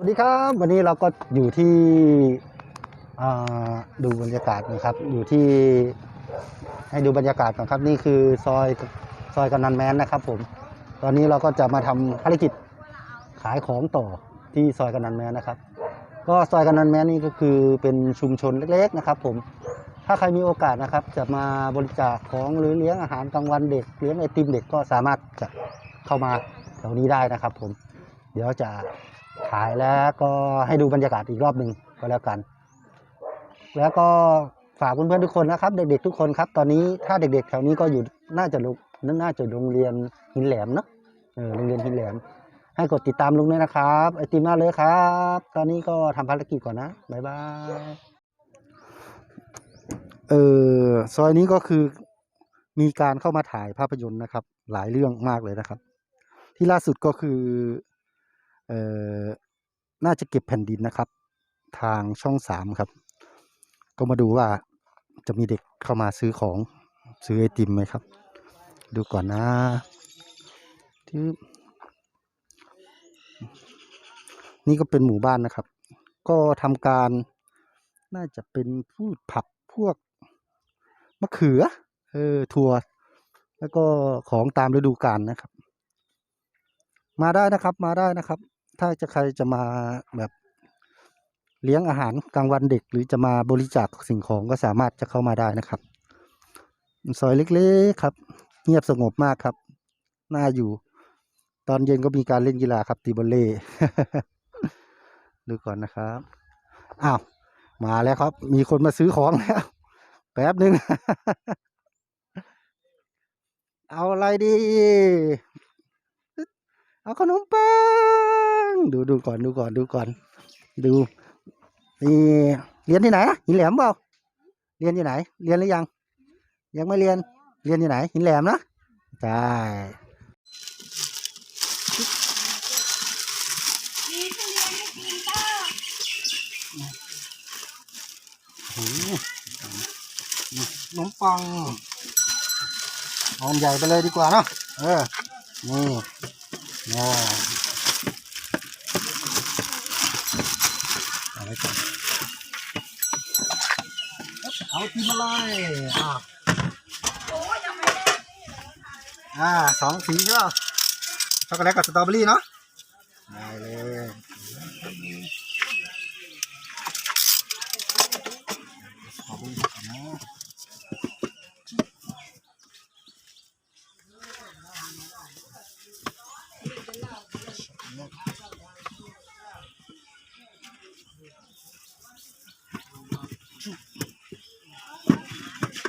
สวัสดีครับ วันนี้เราก็อยู่ที่ดูบรรยากาศนะครับ อยู่ที่ให้ดูบรรยากาศก่อนครับ นี่คือซอยซอยกำนันแมนนะครับ ผม ตอนนี้เราก็จะมาทำภารกิจขายของต่อที่ซอยกำนันแมนนะครับ ก็ซอยกำนันแมนนี่ก็คือเป็นชุมชนเล็ก ๆนะครับ ผม ถ้าใครมีโอกาสนะครับ จะมาบริจาคของหรือเลี้ยงอาหารกลางวันเด็กเลี้ยงไอติมเด็กก็สามารถจะเข้ามาแถวนี้ได้นะครับ ผม เดี๋ยวจะ ถ่ายแล้วก็ให้ดูบรรยากาศอีกรอบหนึ่งก็แล้วกัน แล้วก็ฝากเพื่อนๆทุกคนนะครับ เด็กๆทุกคนครับ ตอนนี้ถ้าเด็ก ๆ แถวนี้ก็อยู่น่าจะลงน่าจะโรงเรียนหินแหลมเนาะเออโรงเรียนหินแหลม ให้กดติดตามลุงด้วยนะครับ ไอติมมาเลยครับ ตอนนี้ก็ทำภารกิจก่อนนะบ๊ายบายเออซอยนี้ก็คือมีการเข้ามาถ่ายภาพยนตร์นะครับ หลายเรื่องมากเลยนะครับ ที่ล่าสุดก็คือ เอ่อน่าจะเก็บแผ่นดินนะครับ ทางช่องสามครับ ก็มาดูว่าจะมีเด็กเข้ามาซื้อของซื้อไอติมไหมครับ ดูก่อนนะที่นี่ก็เป็นหมู่บ้านนะครับ ก็ทำการน่าจะเป็นพืชผักพวกมะเขือเออถั่วแล้วก็ของตามฤดูกาลนะครับ มาได้นะครับมาได้นะครับ ถ้าจะใครจะมาแบบเลี้ยงอาหารกลางวันเด็ก หรือจะมาบริจาคสิ่งของก็สามารถจะเข้ามาได้นะครับ ซอยเล็กๆครับ เงียบสงบมากครับ น่าอยู่ ตอนเย็นก็มีการเล่นกีฬาครับตีบอลเล่ดูก่อนนะครับอ้าวมาแล้วครับ มีคนมาซื้อของแล้ว แป๊บหนึ่งเอาอะไรดี เอาขนมปังดูดูก่อนดูก่อนดูก่อน ดูนี่เรียนที่ไหนนะหินแหลมเปล่าเรียนที่ไหน เรียนหรือยัง ยังไม่เรียนเรียนที่ไหน หินแหลมนะใช่ขนมปังเอาอันใหญ่ไปเลยดีกว่าเนาะเออนี่ นี่เอาไว้ก่อนเอาทีมาเลยอ่าอ่าสองสีใช่ป่ะช็อกโกแลตกับสตรอเบอรี่เนาะได้เลยขอบคุณนะ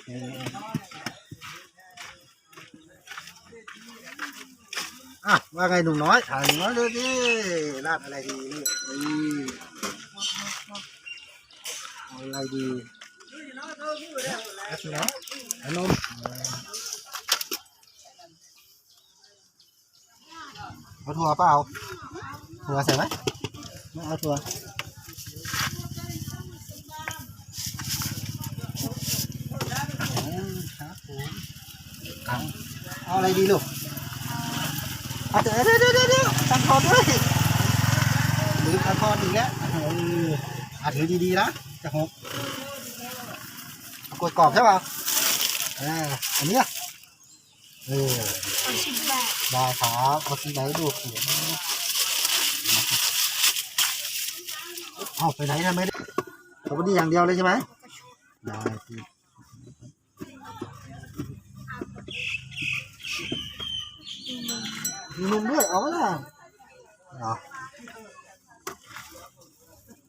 อะว่าไงหนุ่มน้อยถ่ายหนุ่มน้อยดูดิราดอะไรดีนี่นี่เอาอะไรดีราดนะขนมเอาถั่วเปล่าถั่วใส่ไหมไม่เอาถั่วอืมครับผม เอาเอาอะไรดีลูกเอาเดี๋ยวเดี๋ยวเดี๋ยวเดี๋ยวตังทอด้วยหรือตังทอนอีกแล้วเอออะถือดีๆนะจะหกกดกรอบใช่ป่ะเอออันนี้เออได้ครับเอาที่ไหนดูเขียนเอาไปไหนทำไมได้เอาวันนี้อย่างเดียวเลยใช่ไหมได้ มีนมด้วยเอาละเอา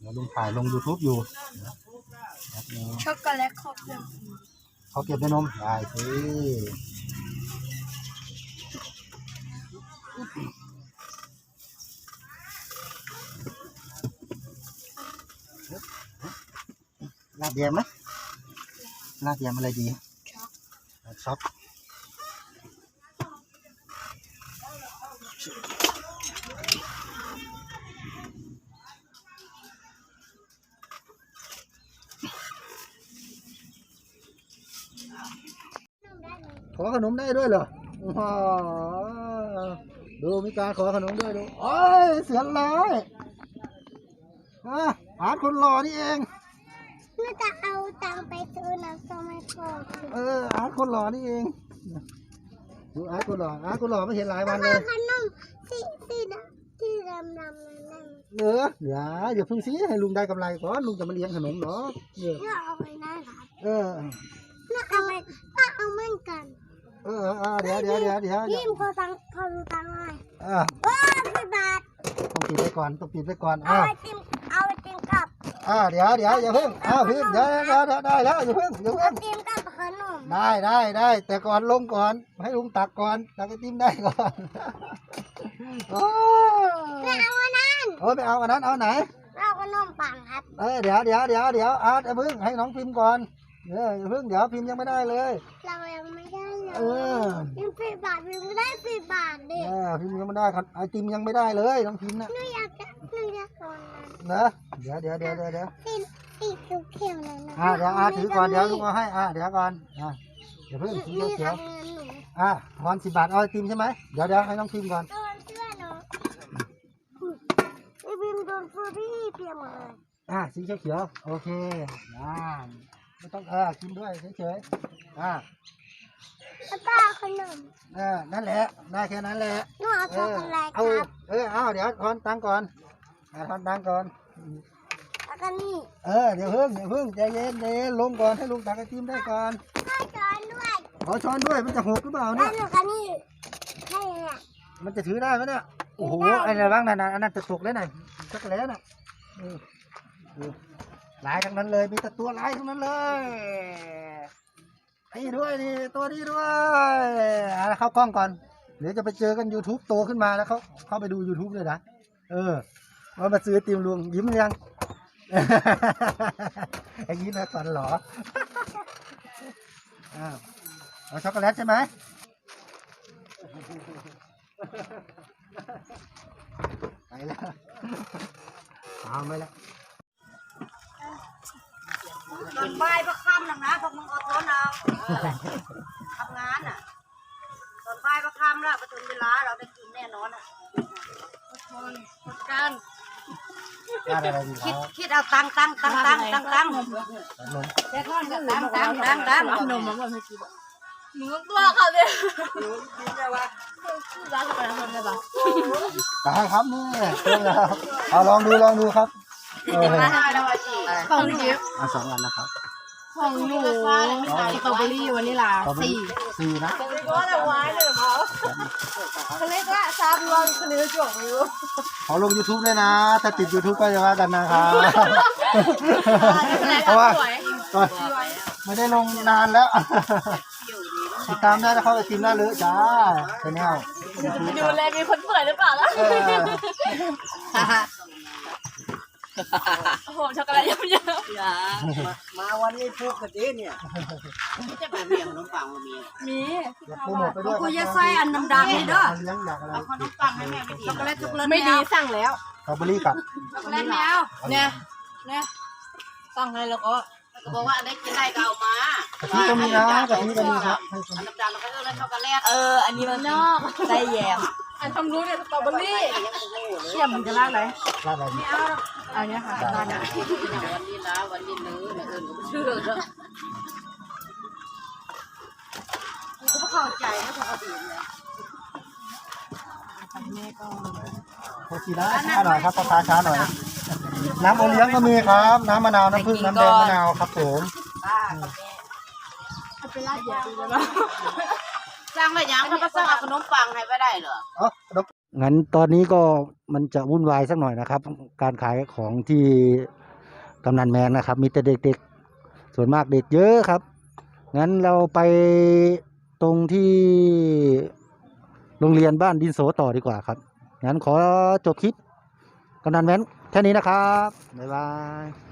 เดี๋ยวลุงถ่ายลง YouTube อยู่แป๊บนึงช็อกโกแลตครอบเครื่องเขาเก็บในนม ได้สิลาดเดียมไหมลาดเดียมอะไรดี อขนมได้ด้วยเหรอว้าวดูมีการขอขนมด้วยดูโอ้ยเสือร้ายอะอาร์ตคนหล่อนี่เองน่าจะเอาตังค์ไปซื้อน้ำส้มให้พ่อกินเอออาร์ตคนหล่อนี่เอง ดูอาร์ตคนหล่ออาร์ตคนหล่อไม่เห็นหลายวันเลพ่อยขนมที่ที่ดำที่ดำดำนั่นนั่นเออเดี๋ยวอย่าเพิ่งซีให้ลุงได้กำไรก่อนลุงจะมาเลี้ยงขนมเนาะเออน่าเอาไปนะครับเออน่าเอาไปน่าเอา มันกันเออเออเดี๋ยวเดี๋ยวเดี๋ยวเดี๋ยวพี่มขอตังค์ขอดูตังค์หน่อยเออโอ้พี่บาทต้องปิดไปก่อนต้องปิดไปก่อนเอาอ่าไอติมเอาไอติมกับอ่าเดี๋ยวเดี๋ยวอย่าเพิ่งอ้าวพี่เดี๋ยวเดี๋ยวเดี๋ยวได้แล้วอย่าเพิ่งอย่าไอเพิ่งติมกับขนมได้ได้ได้ แต่ก่อนลงก่อน ให้ลุงตักก่อนตักไอติมได้ก่อนโอ้ไม่เอาอันนั้นโอ้ไปเอาอันนั้นเอาไหน เอาขนมปังครับเออเดี๋ยวเดี๋ยวเดี๋ยวเดี๋ยวอาร์ตอย่าเพิ่งให้น้องพิมพ์ก่อนเอออย่าเพิ่งเดี๋ยวพิมพ์ยังไม่ได้เลย เรายังไม่ได้ เลยเออ พิมสี่บาทพิมไม่ได้สี่บาทเด็กเออพิมพ์ยังไม่ได้ครับไอติมยังไม่ได้เลยน้องพิมพ์นะหนูอยากจะหนูอยากโดนนั้นนะเดี๋ยวเดี๋ยวเดี๋ยวเดี๋ยวเดี๋ยวสีสีเขียวๆนั่นนะอ่าเดี๋ยวอาร์ตถือก่อนเดี๋ยวลุงเอาให้อ่าเดี๋ยวก่อนอ่าเดี๋ยวเพิ่งสีนี่เขียวทำเงินหนูๆอ่าทอนสิบบาทเอาไอติมใช่ไหมเดี๋ยวเดี๋ยวให้น้องพิมพ์ก่อนโดนเสื้อหนูไอ้บิมโดนฟูรี่เปียกหมดเลยอ่าสีเขียวๆโอเคอ่าไม่ต้องเออกินด้วยเฉยๆอ่า แล้วก็เอาขนม เออนั่นแหละ ได้แค่นั้นแหละหนูเอาเอช็อกอโกแลตคเอารับ เออเอาเดี๋ยวทอนตังค์ก่อนอ่าทอนตังค์ก่อน แล้วก็นี่เออเดี๋ยวเพิ่งเดี๋ยวเพิ่งใจเย็นใจเย็นลงก่อนให้ลุงตักไอติมได้ก่อนให้ช้อนด้วยขอช้อนด้วยมันจะหกหรือเปล่าแล้เนี่วย หนูก็นี่ให้เนี่ยมันจะถือได้ไหมเนี่ยโอ้โหได้อะไรบ้างนั่นน่ะอันนั้นจะตกแล้วน่ะจักรแล้วน่ะอืมดูหลายทั้งนั้นเลยมีแต่ตัวหลายทั้งนั้นเลย นี่ด้วยนี่ตัวนี้ด้วยอะเข้ากล้องก่อน เดี๋ยวจะไปเจอกัน YouTube โตขึ้นมาแล้วเขาเข้าไปดู YouTube เลยนะ เออว่ามาซื้อไอติมลุงยิ้มหรือยัง ไอ้ยิ้มแล้วก่อนเหรอ อ้าวเอาช็อกโกแลตใช่ไหมไปแล้วเอาไปแล้วตอนบ่ายก็ค่ำหนักนะพวกมึง อดทนเอาทำงานอะ ตอนบ่ายก็ค่ำแล้วประจนเวลาเราได้กินแน่นอนอะอดทนอดกันร้านอะไรดีคคิรัดบคิดเอาตังค์ตังค์ตังค์ตังค์ตังค์ตังค์นมตังค์ตังค์ตังค์ตังค์นมหนูต้องตัวเขาเลยกินได้วะร้านอะไรทำได้ปะได้ครับนี่เจอแล้วเอาลองดูลองดูครับเออได้แล้ววะจี ของหนูเอาสองอันนะครับ ของหนูสตรอเบอรี่วานิลาต่อไปสี่สี่นะก็แต่วายเลยเขาเขาเรียกว่าซาบวงคนนี้จบไม่รู้ขอลง YouTube ด้วยนะ ถ้าติด YouTube ก็จะว่ากันนะครับ เพราะว่าก็ไม่ได้ลงนานแล้ว ติดตามได้นะครับไอติมหน้าเลอะจ้าชแนล ดูแลมีคนเปิดหรือเปล่าล่ะเออ โอ้โหช็อกโกแลตเยอะอย่ามาวันนี้พูดกันดิเนี่ยจะแบบเมียขนมปังมามีๆมีอย่าโปรโมทไปด้วยกูจะใส่อันดำๆนี่เด้อเลี้ยงอยากอะไรเอาขนมปังให้แม่ไปกินช็อกโกแลตช็อกโกแลตไม่ดีสั่งแล้วสตรอเบอรี่กับช็อกโกแลตแล้วเนี่ยเนี่ยสั่งให้แล้วก็ก็บอกว่าอันได้กินได้ก็เอามากะทิก็มีนะกะทิก็มีครับให้คนอันดำๆแล้วก็เรียกช็อกโกแลตเออ อันนี้มันนอกได้แยม อันทำรู้เนี่ยสตรอเบอรี่เชี่ยมันจะราดอะไรราดอะไรดีเอาเนี้ยค่ะราดอะวันนี้นะวันนี้เนื้อเนื้ออื่นก็ไม่เชื่อแล้วกูก็เข้าใจนะปกติเนี่ยแม่ก็โคชีนะช้าหน่อยครับพ่อค้าช้าหน่อย น้ำโอเลี้ยงก็มีครับ น้ำมะนาว น้ำผึ้ง น้ำแดงมะนาวครับผมป้าเอาไปราดยาดีแล้วส ร้างไปยังเขาก็สร้างเอาขนมปังให้ไปได้เหรอเอ้างั้นตอนนี้ก็มันจะวุ่นวายสักหน่อยนะครับ การขายของที่กำนันแมนนะครับ มีแต่เด็กๆ ส่วนมากเด็กเยอะครับ งั้นเราไปตรงที่โรงเรียนบ้านดินโสต่อดีกว่าครับ งั้นขอจบคลิปกำนันแมนแค่นี้นะครับ บ๊ายบาย